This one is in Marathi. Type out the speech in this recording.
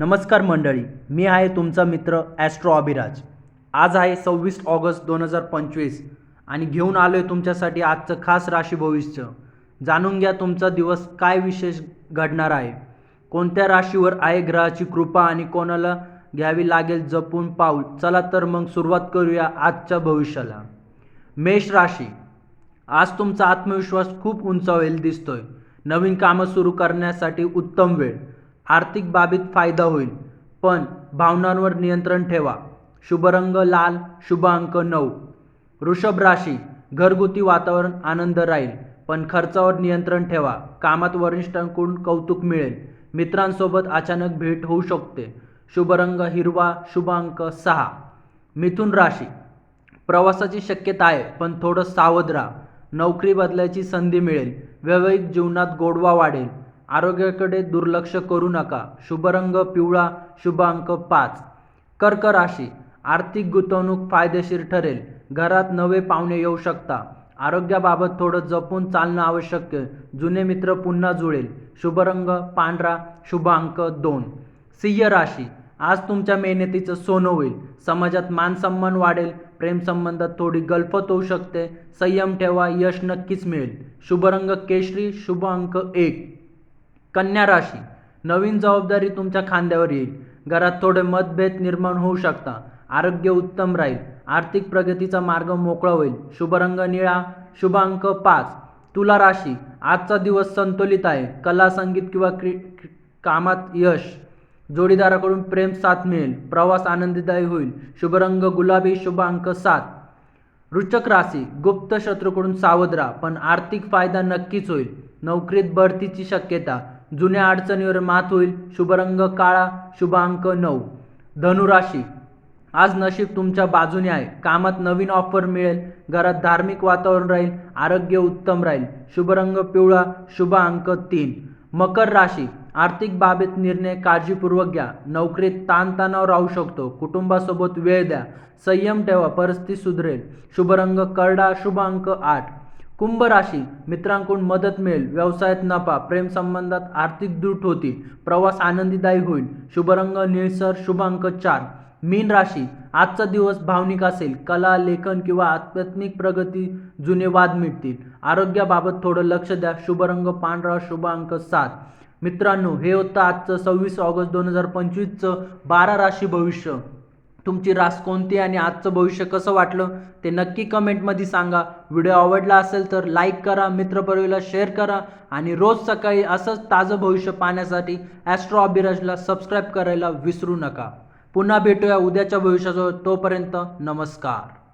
नमस्कार मंडळी मी आहे तुमचा मित्र ॲस्ट्रो अभिराज आज आहे सव्वीस ऑगस्ट दोन हजार पंचवीस आणि घेऊन आलो आहे तुमच्यासाठी आजचं खास राशी भविष्य. जाणून घ्या तुमचा दिवस काय विशेष घडणार आहे. कोणत्या राशीवर आहे ग्रहाची कृपा आणि कोणाला घ्यावी लागेल जपून पाऊल? चला तर मग सुरुवात करूया आजच्या भविष्याला. मेष राशी. आज तुमचा आत्मविश्वास खूप उंचावेल दिसतोय. नवीन कामं सुरू करण्यासाठी उत्तम वेळ. आर्थिक बाबीत फायदा होईल पण भावनांवर नियंत्रण ठेवा. शुभ रंग लाल शुभ अंक नऊ. वृषभ राशी घरगुती वातावरण आनंद राहील पण खर्चावर नियंत्रण ठेवा. कामात वरिष्ठांकडून कौतुक मिळेल. मित्रांसोबत अचानक भेट होऊ शकते. शुभ रंग हिरवा शुभ अंक सहा. मिथुन राशी प्रवासाची शक्यता आहे पण थोडं सावध राहा. नोकरी बदलायची संधी मिळेल. वैवाहिक जीवनात गोडवा वाढेल. आरोग्याकडे दुर्लक्ष करू नका. शुभ रंग पिवळा शुभ अंक पाच. कर्क राशी आर्थिक गुंतवणूक फायदेशीर ठरेल. घरात नवे पाहुणे येऊ शकता. आरोग्याबाबत थोडं जपून चालणं आवश्यक आहे. जुने मित्र पुन्हा जुळेल. शुभ रंग पांढरा शुभ अंक दोन. सिंह राशी. आज तुमच्या मेहनतीचं सोनं होईल. समाजात मानसन्मान वाढेल. प्रेमसंबंधात थोडी गल्फत होऊ शकते. संयम ठेवा. यश नक्कीच मिळेल. शुभ रंग केशरी शुभ अंक एक. कन्या राशी. नवीन जबाबदारी तुमच्या खांद्यावर येईल. घरात थोडे मतभेद निर्माण होऊ शकता. आरोग्य उत्तम राहील. आर्थिक प्रगतीचा मार्ग मोकळा होईल. शुभरंग निळा शुभ अंक पाच. तुला राशी. आजचा दिवस संतुलित आहे. कला संगीत किंवा क्री कामात यश. जोडीदाराकडून प्रेम साथ मिळेल. प्रवास आनंददायी होईल. शुभरंग गुलाबी शुभ अंक सात. रुचक राशी. गुप्त शत्रूकडून सावध राहा पण आर्थिक फायदा नक्कीच होईल. नोकरीत बढतीची शक्यता. जुन्या अडचणीवर मात होईल. शुभरंग काळा शुभ अंक नऊ. धनुराशी. आज नशीब तुमच्या बाजूने आहे. कामात नवीन ऑफर मिळेल. घरात धार्मिक वातावरण राहील. आरोग्य उत्तम राहील. शुभरंग पिवळा शुभ अंक तीन. मकर राशी. आर्थिक बाबीत निर्णय काळजीपूर्वक घ्या. नोकरीत ताणतणाव राहू शकतो. कुटुंबासोबत वेळ द्या. संयम ठेवा. परिस्थिती सुधरेल. शुभरंग करडा शुभ अंक आठ. कुंभ राशी मित्रांकडून मदत मिळेल व्यवसायात नफा प्रेमसंबंधात आर्थिक दृढ होतील प्रवास आनंदीदायी होईल शुभरंग निळसर शुभ अंक चार. मीन राशी आजचा दिवस भावनिक असेल कला लेखन किंवा आध्यात्मिक प्रगती जुने वाद मिटतील. आरोग्याबाबत थोडं लक्ष द्या शुभरंग पांढरा शुभ अंक सात. मित्रांनो हे होतं आजचं सव्वीस ऑगस्ट दोन हजार पंचवीसचं बारा राशी भविष्य. तुमची रास कोणती आणि आजचं भविष्य कसं वाटलं ते नक्की कमेंटमध्ये सांगा. व्हिडिओ आवडला असेल तर लाईक करा मित्रपरिवाराला शेअर करा आणि रोज सकाळी असंच ताजं भविष्य पाहण्यासाठी ॲस्ट्रो अभिराजला सबस्क्राईब करायला विसरू नका. पुन्हा भेटूया उद्याच्या भविष्याजवळ तोपर्यंत नमस्कार.